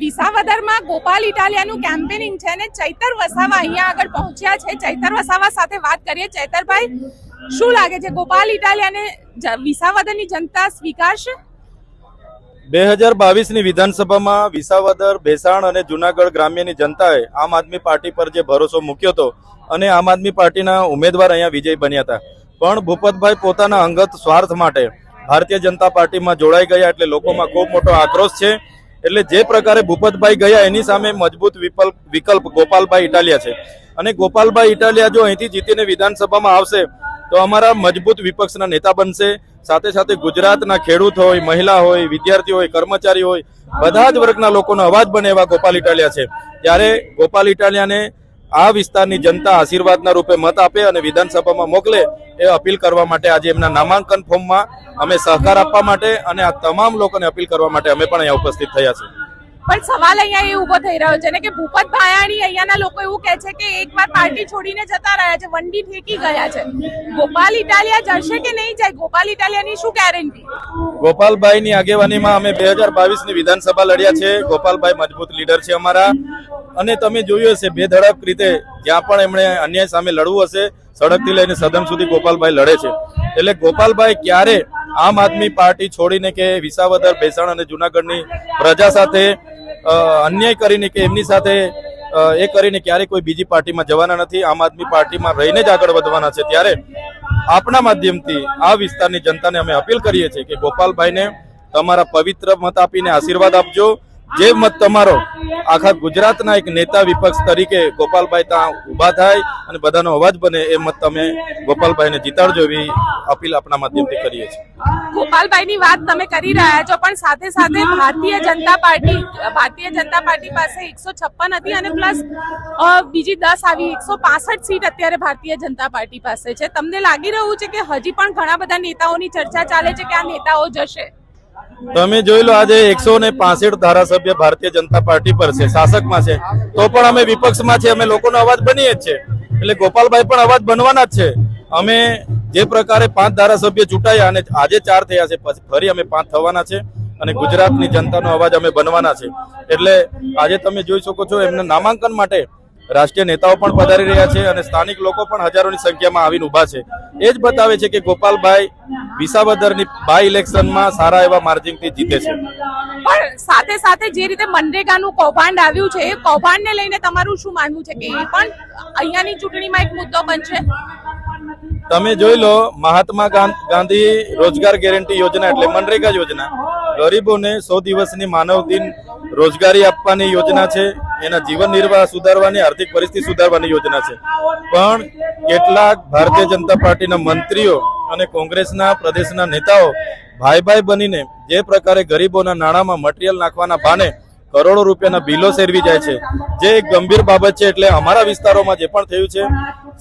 વિસાવદરમાં ગોપાલ ઇટાલિયાનું કેમ્પેનિંગ છે અને ચૈતર વસાવા અહીંયા આગળ પહોંચ્યા છે. ચૈતર વસાવા સાથે વાત કરીએ. ચૈતરભાઈ, શું લાગે છે? ગોપાલ ઇટાલિયાને વિસાવદરની જનતા સ્વીકારશે? બે હજાર બાવીસની વિધાનસભામાં વિસાવદર, ભેસાણ અને જુનાગઢ ગ્રામ્યની જનતાએ આમ આદમી પાર્ટી પર જે ભરોસો મૂક્યો હતો અને આમ આદમી પાર્ટીના ઉમેદવાર અહીંયા વિજય બન્યા હતા. પણ ભૂપતભાઈ પોતાના અંગત સ્વાર્થ માટે ભારતીય જનતા પાર્ટીમાં જોડાઈ ગયા એટલે લોકોમાં ખૂબ મોટો આક્રોશ છે. એટલે જે પ્રકારે ભૂપતભાઈ ગયા એની સામે મજબૂત વિકલ્પ વિકલ્પ ગોપાલભાઈ ઇટાલિયા છે. અને ગોપાલભાઈ ઇટાલિયા જો અહીંથી જીતીને વિધાનસભામાં આવશે, તો અમારા મજબૂત વિપક્ષના નેતા બનશે. સાથે સાથે ગુજરાતના ખેડૂત હોય, મહિલા હોય વિદ્યાર્થી હોય, કર્મચારી હોય, બધા જ વર્ગના લોકોનો અવાજ બને એવા ગોપાલ ઇટાલિયા છે. ત્યારે ગોપાલ ઇટાલિયાને આ વિસ્તારની જનતા આશીર્વાદના રૂપે મત આપે અને વિધાનસભામાં મોકલે એ અપીલ કરવા માટે આજે એમના નામાંકન ફોર્મમાં અમે સહકાર આપવા માટે અને આ તમામ લોકોને અપીલ કરવા માટે અમે પણ અહીંયા ઉપસ્થિત થયા છે પણ સવાલ અહીંયા એ ઊભો થઈ રહ્યો છે ને કે ભૂપત ભાયાણી અહીંયાના લોકો એવું કહે છે કે એકવાર પાર્ટી છોડીને જતા રહ્યા છે, વંડી ઠેકી ગયા છે. ગોપાલ ઇટાલિયા જશે કે નહીં જાય? ગોપાલ ઇટાલિયાની શું ગેરંટી ગોપાલભાઈની આગેવાનીમાં અમે બે હજાર બાવીસની વિધાનસભા લડ્યા છે. ગોપાલભાઈ મજબૂત લીડર છે અમારા. અને તમે જોયું હશે બેધડક રીતે જ્યાં પણ એમણે અન્યાય સામે લડવું હશે, સડકથી લઈને સદન સુધી ગોપાલભાઈ લડે છે. એટલે ગોપાલભાઈ ક્યારે આમ આદમી પાર્ટી છોડીને કે વિસાવદર ભેસાણ અને જુનાગઢની પ્રજા સાથે અન્યાય કરીને કે એમની સાથે એ કરીને ક્યારેય કોઈ બીજી પાર્ટીમાં જવાના નથી, આમ આદમી પાર્ટીમાં રહીને જ આગળ વધવાના છે. ત્યારે આપના માધ્યમથી આ વિસ્તારની જનતાને અમે અપીલ કરીએ છીએ કે ગોપાલભાઈને તમારા પવિત્ર મત આપીને આશીર્વાદ આપજો. જે મત તમારો, આખા ગુજરાતના એક નેતા વિપક્ષ તરીકે ગોપાલભાઈ ત્યાં ઊભા થાય અને બધાનો અવાજ બને, એ મત તમે ગોપાલભાઈને જીતાડજો એવી અપીલ આપણા માધ્યમથી કરીએ છીએ. ગોપાલભાઈની વાત તમે કરી રહ્યા છો, પણ સાથે સાથે ભારતીય જનતા પાર્ટી, ભારતીય જનતા પાર્ટી પાસે એકસો છપ્પન હતી અને પ્લસ બીજી દસ આવી, એકસો પાસઠ સીટ અત્યારે ભારતીય જનતા પાર્ટી પાસે છે. તમને લાગી રહ્યું છે કે હજી પણ ઘણા બધા નેતાઓની ચર્ચા ચાલે છે કે આ નેતાઓ જશે? તમે જોઈ લો આજે એકસો ને પાસઠ ધારાસભ્ય ભારતીય જનતા પાર્ટી પર છે, શાસકમાં છે. તો પણ અમે વિપક્ષમાં છે અમે લોકોનો અવાજ બનીએ જ છે. એટલે ગોપાલભાઈ પણ અવાજ બનવાના જ છે. અમે જે પ્રકારે પાંચ ધારાસભ્ય ચૂંટાયા અને આજે ચાર થયા છે ફરી અમે પાંચ થવાના છે અને ગુજરાતની જનતાનો અવાજ અમે બનવાના છે. એટલે આજે તમે જોઈ શકો છો, એમના નામાંકન માટે રાષ્ટ્રીય નેતાઓ પણ પધારી રહ્યા છે અને સ્થાનિક લોકો પણ હજારોની સંખ્યામાં આવીને ઊભા છે. એ જ બતાવે છે કે ગોપાલભાઈ વિસાવદરની બાય ઇલેક્શનમાં સારા એવા માર્જિનથી જીતે છે. પણ સાથે સાથે જે રીતે મનરેગાનું કૌભાંડ આવ્યું છે એ કૌભાંડને લઈને તમારું શું માનવું છે કે એ પણ અહીંયાની ચૂંટણીમાં એક મુદ્દો બનશે? તમે જોઈ લો મહાત્મા ગાંધી રોજગાર ગેરંટી યોજના એટલે મનરેગા યોજના. ગરીબોને સો દિવસની માનવ દિન રોજગારી આપવાની યોજના છે. એના જીવન નિર્વાહ સુધારવાની, આર્થિક પરિસ્થિતિ સુધારવાની યોજના છે. પણ કેટલાક ભારતીય જનતા પાર્ટીના મંત્રીઓ અને કોંગ્રેસના પ્રદેશના નેતાઓ ભાઈ ભાઈ બનીને જે પ્રકારે ગરીબોના નાણાંમાં મટીરિયલ નાખવાના ભાને કરોડો રૂપિયાના બિલો સેરવી જાય છે. જે એક ગંભીર બાબત છે એટલે અમારા વિસ્તારોમાં જે પણ થયું છે,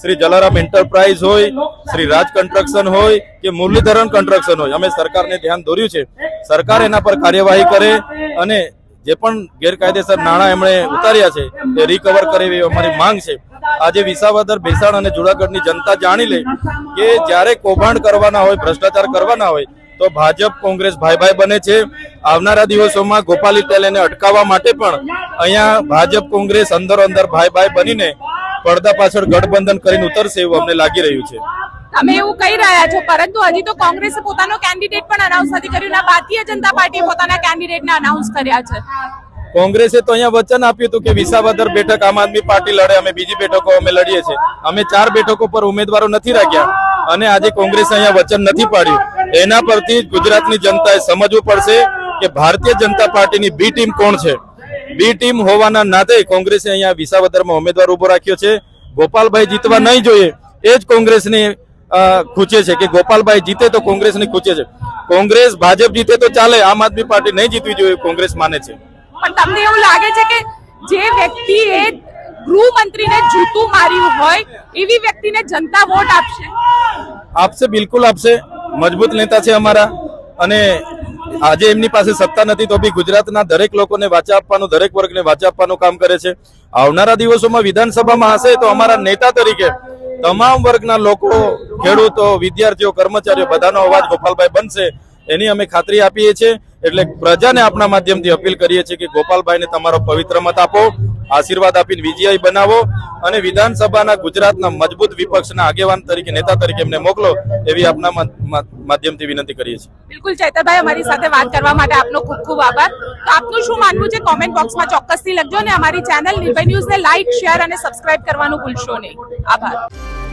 શ્રી જલારામ એન્ટરપ્રાઇઝ હોય, શ્રી રાજ કન્સ્ટ્રક્શન હોય કે મુરલીધરન કન્સ્ટ્રક્શન હોય, અમે સરકારને ધ્યાન દોર્યું છે. સરકાર એના પર કાર્યવાહી કરે અને જે પણ ગેરકાયદેસર નાણાં એમણે ઉતાર્યા છે તે રિકવર કરે એવી અમારી માંગ છે. આજે વિસાવદર, ભેસાણ અને જુનાગઢની જનતા જાણી લે કે જ્યારે કૌભાંડ કરવાના હોય, ભ્રષ્ટાચાર કરવાના હોય, તો ભાજપ, કોંગ્રેસ ભાઈ ભાઈ બને છે. આવનારા દિવસોમાં ગોપાલી તેલેને અટકાવવા માટે પણ અહીંયા ભાજપ, કોંગ્રેસ અંદરો અંદર ભાઈ ભાઈ બનીને પડદા પાછળ ગઠબંધન કરીને ઉતરશે એવું અમને લાગી રહ્યું છે. તમે એવું કહી રહ્યા છો, પરંતુ હજી તો કોંગ્રેસે પોતાનો કેન્ડિડેટ પણ અનાઉન્સ નથી કર્યું ભારતીય જનતા પાર્ટીએ પોતાના કેન્ડિડેટને અનાઉન્સ કર્યા છે. કોંગ્રેસે તો અહીંયા વચન આપ્યું હતું કે વિસાવદર બેઠક આમ આદમી પાર્ટી લડે, અમે બીજી બેઠકો અમે લડીએ છીએ. અમે ચાર બેઠકો પર ઉમેદવારો નથી રાખ્યા અને આજે કોંગ્રેસે અહીંયા વચન નથી પાડ્યું. એના પરથી ગુજરાતની જનતાએ સમજવું પડશે કે ભારતીય જનતા પાર્ટીની બી ટીમ કોણ છે? બી ટીમ હોવાના નાતે કોંગ્રેસે અહીંયા વિસાવદરમાં ઉમેદવાર ઊભો રાખ્યો છે. ગોપાલભાઈ જીતવા નહીં જોઈએ. એ જ કોંગ્રેસને ખૂચે છે કે ગોપાલભાઈ જીતે તો કોંગ્રેસની ખૂચે છે. કોંગ્રેસ ભાજપ જીતે તો ચાલે આમ આદમી પાર્ટી નહીં જીતવી જોઈએ કોંગ્રેસ માને છે. પણ તમને એવું લાગે છે કે જે વ્યક્તિએ ગૃહમંત્રીને જૂતું માર્યું હોય એવી વ્યક્તિને જનતા વોટ આપશે? આપશે બિલકુલ આપશે. મજબૂત નેતા છે અમારા. અને આજે એમની પાસે સત્તા નથી તો બી ગુજરાતના દરેક લોકોને વાચા આપવાનું દરેક વર્ગને વાચા આપવાનું કામ કરે છે. આવનારા દિવસોમાં વિધાનસભામાં હશે તો અમારા નેતા તરીકે તમામ વર્ગના લોકો, ખેડૂતો, વિદ્યાર્થીઓ, કર્મચારીઓ, બધાનો અવાજ ગોપાલભાઈ બનશે. એની અમે ખાતરી આપીએ છીએ. એટલે પ્રજાને આપણા માધ્યમથી અપીલ કરીએ છીએ કે ગોપાલભાઈને તમારો પવિત્ર મત આપો, આશીર્વાદ આપીને વિજયી બનાવો અને વિધાનસભાના ગુજરાતના મજબૂત વિપક્ષના આગેવાન તરીકે, નેતા તરીકે એમને મોકલો એવી આપના માધ્યમથી વિનંતી કરીએ છીએ. બિલકુલ, ચૈતરભાઈ, અમારી સાથે વાત કરવા માટે આપનો ખૂબ ખૂબ આભાર. તો આપનું શું માનવું છે? કોમેન્ટ બોક્સમાં ચોક્કસથી લખજો અને અમારી ચેનલ નિર્ભય ન્યૂઝને લાઇક શેર અને સબસ્ક્રાઇબ કરવાનું ભૂલશો નહીં. આભાર.